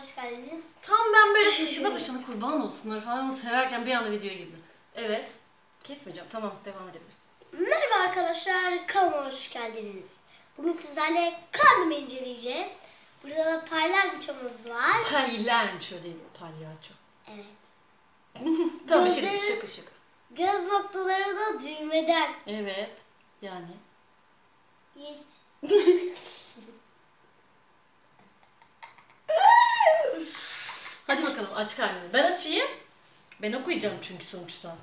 hoş geldiniz. Tam ben böyle saçına başına kurban olsunlar falan severken bir anda videoya girdim. Evet. Kesmeyeceğim. Tamam devam edebiliriz. Merhaba arkadaşlar, kanalıma hoş geldiniz. Bugün sizlerle karnımı inceleyeceğiz. Burada da palyaçomuz var. Paylanço değil palyaço. Evet. Tamam Gözleri- şık şık şık. Göz noktaları da düğmeden. Evet. Yani. Hiç. Hadi bakalım aç karnını. Ben açayım. Ben okuyacağım çünkü sonuçta.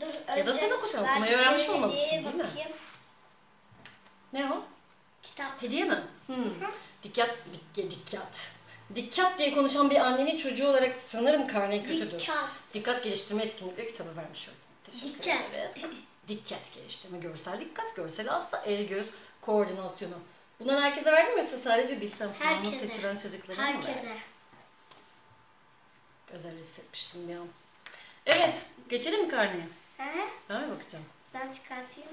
Dur, Ya da sen oku, sen okumayı öğrenmiş olmalısın, değil mi? bakayım. Ne o? Kitap. Hediye mi? Hmm. Dikkat, dikkat, dikkat. Dikkat diye konuşan bir annenin çocuğu olarak sanırım karne kötüdür. Dikkat. Dikkat geliştirme etkinlikleri kitabı vermiş oldum. Teşekkür Dikkat. ederiz. Dikkat geliştirme, görsel dikkat, görsel hafıza, el göz koordinasyonu. Bundan herkese verdin mi yoksa sadece bilsem sınavına Herkese. seçilen çocuklara mı verdin? Herkese. Özel hissetmiştim bir an. Evet, geçelim mi karneye? He? Ben mi bakacağım? Ben çıkartayım.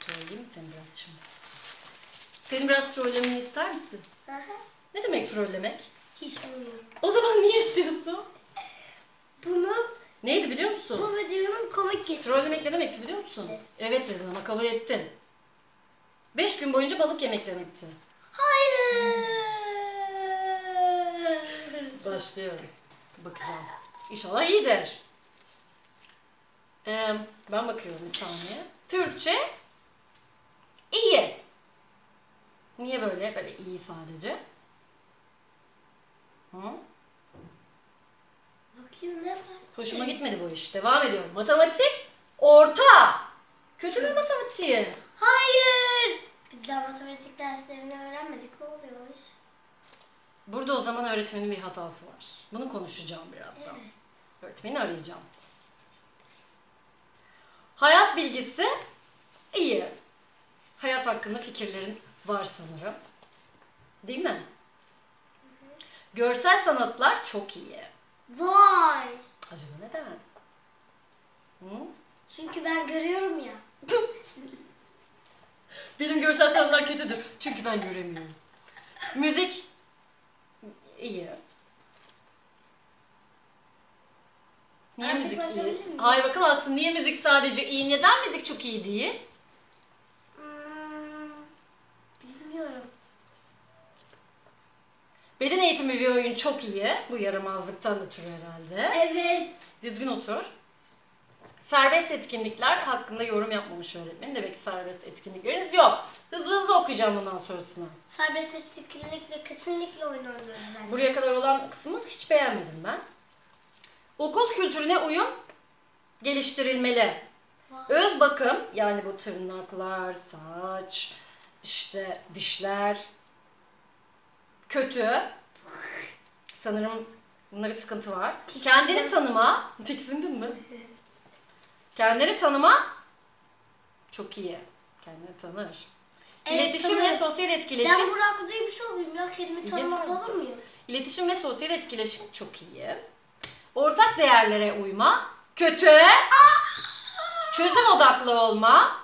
Trolleyeyim mi seni biraz şimdi? Senin biraz trollemeni ister misin? Hı hı. Ne demek trollemek? Hiç bilmiyorum. O zaman niye istiyorsun? Bunu, Neydi biliyor musun? bu videonun komik geçmesi. Trollemek ne demekti biliyor musun? Evet. Evet dedin ama kabul ettin. Beş gün boyunca balık yemek demekti. Hayır. Başlıyorum. Bakacağım. İnşallah iyidir. Ee, ben bakıyorum bir saniye. Türkçe iyi. Niye böyle? Böyle iyi sadece. Hı? Bakayım ne var? Hoşuma gitmedi bu iş. Devam ediyorum. Matematik orta. Kötü mü matematiği? Hayır. Bizler matematik derslerini öğrenmedik. Ne oluyor iş? Burada o zaman öğretmenin bir hatası var. Bunu konuşacağım birazdan. Öğretmeni arayacağım. Hayat bilgisi iyi. Hayat hakkında fikirlerin var sanırım. Değil mi? Görsel sanatlar çok iyi. Vay. Acaba neden? Hı? Çünkü ben görüyorum ya. Benim görsel sanatlar kötüdür. Çünkü ben göremiyorum. Müzik iyi. Niye Artık müzik iyi? miyim? Hayır bakamazsın. Niye müzik sadece iyi? Neden müzik çok iyi değil? Hmm, bilmiyorum. Beden eğitimi ve oyun çok iyi. Bu yaramazlıktan ötürü herhalde. Evet. Düzgün otur. Serbest etkinlikler hakkında yorum yapmamış öğretmenim. Demek ki serbest etkinlikleriniz yok. Hızlı hızlı okuyacağım bundan sonrasını. Serbest etkinlikle kesinlikle oyun oynuyoruz ben. Buraya kadar olan kısmı hiç beğenmedim ben. Okul kültürüne uyum geliştirilmeli. Öz bakım yani bu tırnaklar, saç, işte dişler kötü. Sanırım bunda bir sıkıntı var. Kendini tanıma. Tiksindin mi? Kendini tanıma çok iyi. Kendini tanır. Evet, İletişim ve tanırım. sosyal etkileşim. Ben Burak Kuzeymiş olayım ya. Kendimi tanımaz olur muyum? İletişim ve sosyal etkileşim çok iyi. Ortak değerlere uyma. Kötü. Çözüm odaklı olma.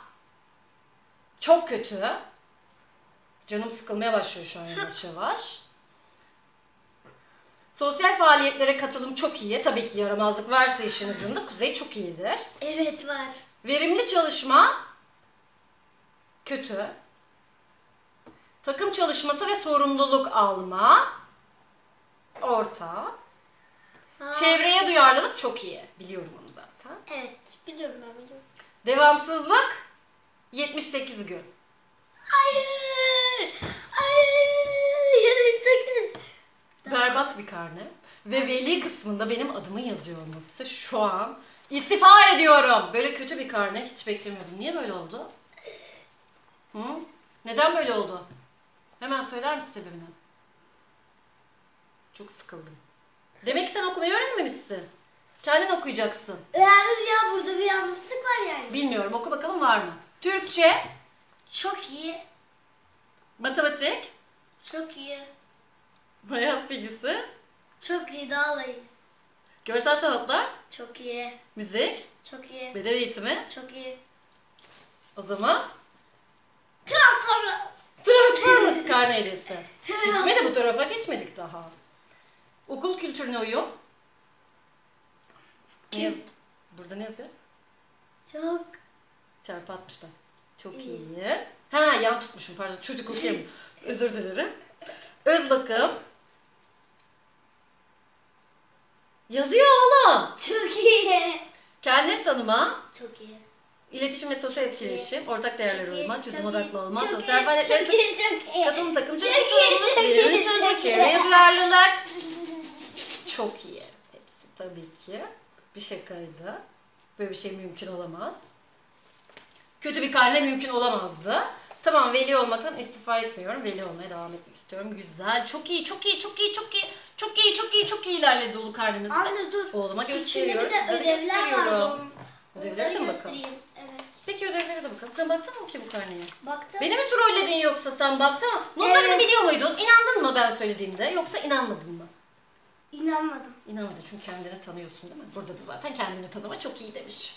Çok kötü. Canım sıkılmaya başlıyor şu an yavaş yavaş. Sosyal faaliyetlere katılım çok iyi. Tabii ki yaramazlık varsa işin ucunda Kuzey çok iyidir. Evet var. Verimli çalışma kötü. Takım çalışması ve sorumluluk alma orta. Ha, Çevreye duyarlılık çok iyi. Biliyorum onu zaten. Evet. Biliyorum ben biliyorum. Devamsızlık 78 gün. Hayır. Hayır. 28. Berbat bir karne. Ve veli kısmında benim adımın yazıyor olması şu an istifa ediyorum. Böyle kötü bir karne hiç beklemiyordum. Niye böyle oldu? Hı? Neden böyle oldu? Hemen söyler misin sebebini? Çok sıkıldım. Demek ki sen okumayı öğrenmemişsin. Kendin okuyacaksın. Yani ya burada bir yanlışlık var yani. Bilmiyorum oku bakalım var mı? Türkçe, Çok iyi. matematik, Çok iyi. Hayat bilgisi, Çok iyi iyi. görsel sanatlar, Çok iyi. müzik, Çok iyi. beden eğitimi. Çok iyi. O zaman Transformers. Transformers karne hediyesi. Bitmedi bu tarafa geçmedik daha. Okul kültürüne uyum. Ne yaz- Burada ne yazıyor? Çok Çarpı 60 bak. Çok İyi. Ha yan tutmuşum pardon çocuk okuyamam. Özür dilerim. Öz bakım. Yazıyor oğlum. çok iyi. Kendini tanıma, Çok iyi. iletişim ve sosyal etkileşim, ortak değerlere uyma, çözüm odaklı olma, çok sosyal iyi, faaliyetler, Çok iyi, çok iyi. katılım takım Çok çalışma iyi, sorumluluk, çalışma, iyi. çevreye duyarlılık. Çok iyi. Hepsi tabii ki. Bir şakaydı. Böyle bir şey mümkün olamaz. Kötü bir karne mümkün olamazdı. Tamam veli olmaktan istifa etmiyorum. Veli olmaya devam etmek istiyorum. Güzel. Çok iyi, çok iyi, çok iyi, çok iyi. Çok iyi, çok iyi, çok iyi ilerledi dolu karnemiz. Anne dur. Oğluma gösteriyorum. Size de gösteriyorum. Ödevlere de mi bakalım? Evet. Peki ödevlere de bakalım. Sen baktın mı ki bu karneye? Baktım. Beni mi trolledin yoksa sen baktın mı? Notlarını Evet. biliyor muydun? İnandın mı ben söylediğimde yoksa inanmadın mı? İnanmadım. İnanmadın çünkü kendini tanıyorsun değil mi? Burada da zaten kendini tanıma çok iyi demiş.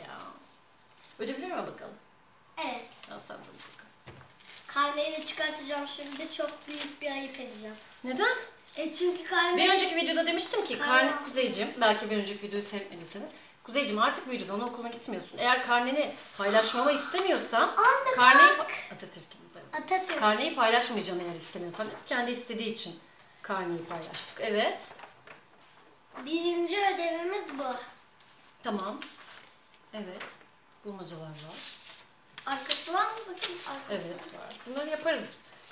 Ya. Ödevlere mi bakalım? Evet. Al sen de çıkartacağım şimdi. Çok büyük bir ayıp edeceğim. Neden? E çünkü karne... Bir önceki videoda demiştim ki Karne- karne Kuzeycim, belki bir önceki videoyu seyretmediyseniz. Kuzeycim artık büyüdün, ona okuluna gitmiyorsun. Eğer karneni paylaşmamı istemiyorsan, karneyi... Atatürk'ümüz evet. Atatürk. Karneyi paylaşmayacağım eğer istemiyorsan. Kendi istediği için karneyi paylaştık. Evet. Birinci ödevimiz bu. Tamam. Evet. Bulmacalar var. Arkası var mı bakayım? Arkası. Evet var. Bunları yaparız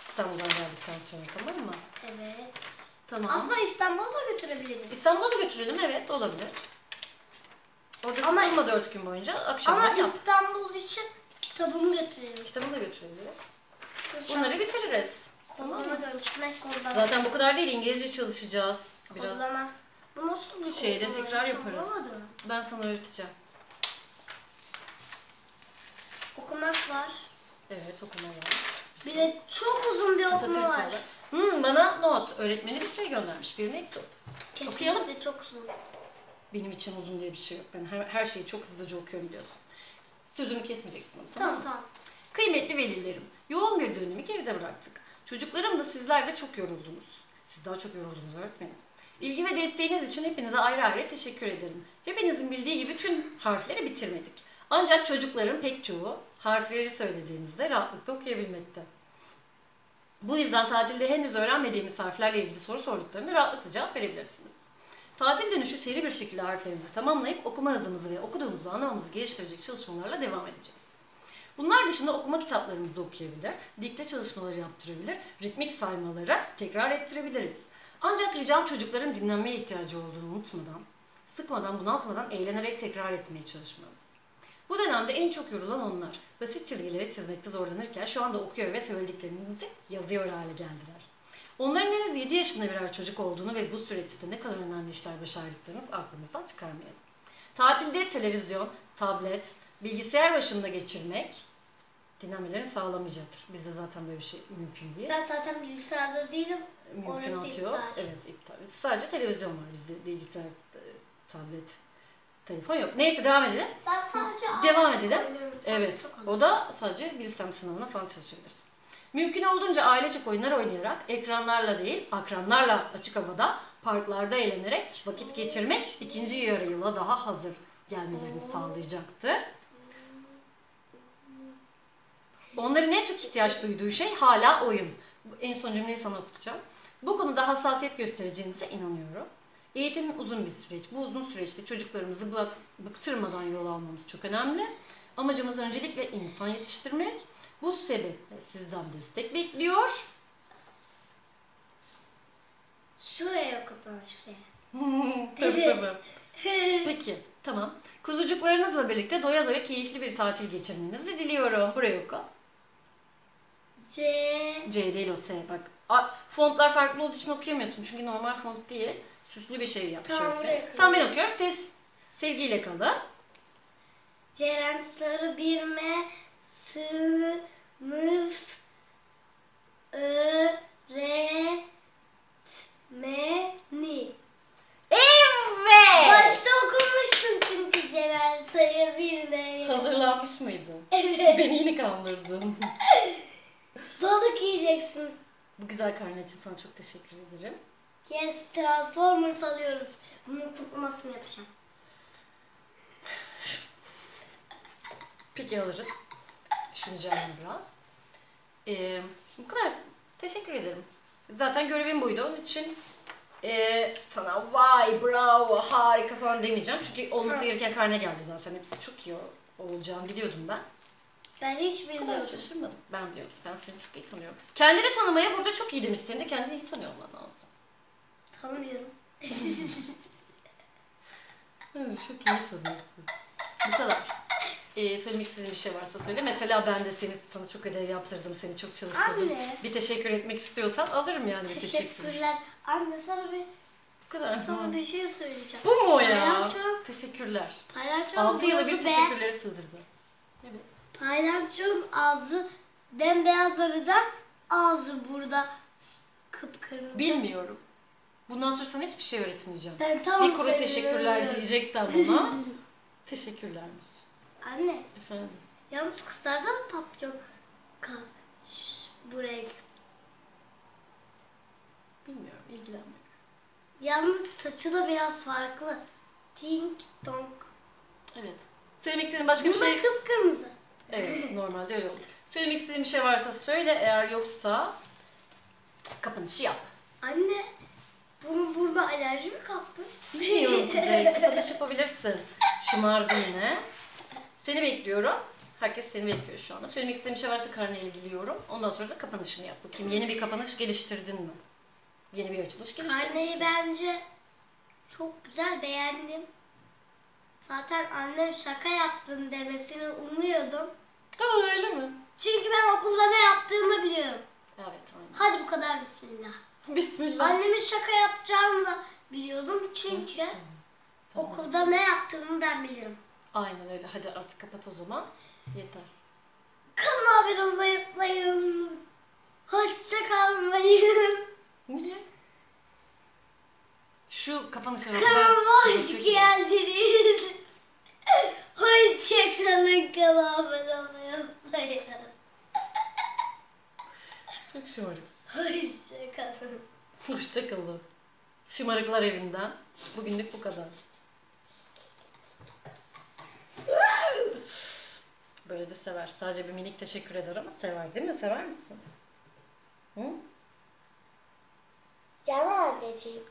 İstanbul'dan geldikten sonra tamam mı? Evet. Tamam. Aslında İstanbul'a da götürebiliriz. İstanbul'a da götürelim evet olabilir. Orada Ama- sıkılma dört gün boyunca Ama yap. İstanbul için kitabımı götürelim. Kitabını da götürebiliriz. Bunları bitiririz. Kodlama görmüştüm. Kodlama. Zaten bu kadar değil İngilizce çalışacağız. Biraz Kodlama. Bu nasıl bir şeyde tekrar yaparız. Ben sana öğreteceğim. Var. Evet okuma var. Bir de çok uzun bir okuma var. Hmm, bana not. Öğretmeni bir şey göndermiş. Bir mektup. Okuyalım. Kesinlikle çok uzun. Benim için uzun diye bir şey yok. Ben her, her şeyi çok hızlıca okuyorum biliyorsun. Sözümü kesmeyeceksin ama, tamam Tamam tamam. Kıymetli velilerim, yoğun bir dönemi geride bıraktık. Çocuklarım da sizler de çok yoruldunuz. Siz daha çok yoruldunuz öğretmenim. İlgi ve desteğiniz için hepinize ayrı ayrı teşekkür ederim. Hepinizin bildiği gibi tüm harfleri bitirmedik. Ancak çocukların pek çoğu harfleri söylediğimizde rahatlıkla okuyabilmekte. Bu yüzden tatilde henüz öğrenmediğimiz harflerle ilgili soru sorduklarında rahatlıkla cevap verebilirsiniz. Tatil dönüşü seri bir şekilde harflerimizi tamamlayıp okuma hızımızı ve okuduğumuzu anlamamızı geliştirecek çalışmalarla devam edeceğiz. Bunlar dışında okuma kitaplarımızı okuyabilir, dikte çalışmaları yaptırabilir, ritmik saymaları tekrar ettirebiliriz. Ancak ricam çocukların dinlenmeye ihtiyacı olduğunu unutmadan, sıkmadan, bunaltmadan eğlenerek tekrar etmeye çalışmanız. Bu dönemde en çok yorulan onlar. Basit çizgileri çizmekte zorlanırken şu anda okuyor ve söylediklerinizi yazıyor hale geldiler. Onların henüz 7 yaşında birer çocuk olduğunu ve bu süreçte ne kadar önemli işler başardıklarını aklımızdan çıkarmayalım. Tatilde televizyon, tablet, bilgisayar başında geçirmek dinlenmelerini sağlamayacaktır. Bizde zaten böyle bir şey mümkün değil. Ben zaten bilgisayarda değilim. Mümkün Orası atıyor. iptal. Evet iptal. Sadece televizyon var bizde. Bilgisayar, e, tablet, telefon yok. Neyse devam edelim. Ben sadece Devam ağaç edelim. oynuyorum. Evet. Çok O da sadece bilsem sınavına falan çalışabilirsin. Mümkün olduğunca ailecek oyunlar oynayarak, ekranlarla değil, akranlarla açık havada, parklarda eğlenerek vakit geçirmek ikinci yarı yıla daha hazır gelmelerini sağlayacaktır. Onların en çok ihtiyaç duyduğu şey hala oyun. En son cümleyi sana okuyacağım. Bu konuda hassasiyet göstereceğinize inanıyorum. Eğitim uzun bir süreç. Bu uzun süreçte çocuklarımızı bık- bıktırmadan yol almamız çok önemli. Amacımız öncelikle insan yetiştirmek. Bu sebeple sizden destek bekliyor. Şuraya kapan şuraya. tabii tabii. Peki, tamam. Kuzucuklarınızla birlikte doya doya keyifli bir tatil geçirmenizi diliyorum. Buraya oku. C. C değil o S. Bak A- fontlar farklı olduğu için okuyamıyorsun. Çünkü normal font değil. Süslü bir şey buraya koyayım. Tamam ben okuyorum. Ses sevgiyle kalın. Ceren sarı bir me sınıf öğretmeni. Evet. Başta okumuştum çünkü Ceren sayı bir me. Hazırlanmış mıydın? Evet. Beni yine kandırdın. güzel karne için sana çok teşekkür ederim. Yes Transformers alıyoruz. Bunun kutlamasını yapacağım. Peki alırız. Düşüneceğim biraz. Ee, bu kadar. Teşekkür ederim. Zaten görevim buydu. Onun için ee, sana vay bravo harika falan demeyeceğim. Çünkü olması gereken karne geldi zaten. Hepsi çok iyi olacağını biliyordum ben. Ben hiç Bu kadar bilmiyorum. şaşırmadım. Ben biliyordum. Ben seni çok iyi tanıyorum. Kendini tanımaya burada çok iyi demiş. Seni de kendini iyi tanıyor olman lazım. Tanımıyorum. Evet, çok iyi tanıyorsun. Bu kadar. Ee, söylemek istediğin bir şey varsa söyle. Mesela ben de seni sana çok ödev yaptırdım, seni çok çalıştırdım. Anne. Bir teşekkür etmek istiyorsan alırım yani bir teşekkür. Teşekkürler. Anne sana bir Bu kadar. sana Hı. bir şey söyleyeceğim. Bu mu o ya? Paylaşım. Teşekkürler. Paylaşım 6 yıla bir teşekkürleri sığdırdı. Evet. Paylaşım ağzı bembeyaz arıdan ağzı burada kıpkırmızı. Bilmiyorum. Bundan sonra sana hiçbir şey öğretmeyeceğim. Ben tam bir kuru teşekkürler diyeceksen bana. teşekkürlermiş. Anne Efendim. yalnız kızlarda da papyon kal. Şş, bu renk. Bilmiyorum. ilgilenmiyorum. Yalnız saçı da biraz farklı. Tink tonk. Evet. Söylemek istediğin başka bir Bu da şey... kıpkırmızı. Evet, normalde öyle olur. Söylemek istediğin bir şey varsa söyle, eğer yoksa kapanışı yap. Anne bunun burada alerji mi kapmış? Bilmiyorum Kuzey, kapanış yapabilirsin. Şımardı yine. Seni bekliyorum. Herkes seni bekliyor şu anda. Söylemek istediğin bir şey varsa karneyle ilgiliyorum. Ondan sonra da kapanışını yap. Bakayım yeni bir kapanış geliştirdin mi? Yeni bir açılış geliştirdin Karneyi mi? bence çok güzel beğendim. Zaten annem şaka yaptın demesini umuyordum. Aa, öyle mi? Çünkü ben okulda ne yaptığımı biliyorum. Evet, aynen. Hadi bu kadar bismillah. Bismillah. Annemin şaka yapacağını da biliyordum çünkü Tamam. okulda ne yaptığımı ben biliyorum. Aynen öyle. Hadi artık kapat o zaman. Yeter. Kanalıma abone olmayı unutmayın. Hoşça kalmayın. Niye? Şu kapanışa bak. Kanalıma hoş geldiniz. Hoşça kalın kanalıma abone olmayı unutmayın. Çok şımarık. Hoşça kalın. Hoşçakalın. Şımarıklar evinden. Bugünlük bu kadar. Böyle de sever. Sadece bir minik teşekkür eder ama sever değil mi? Sever misin? Hı? Canım anneciğim.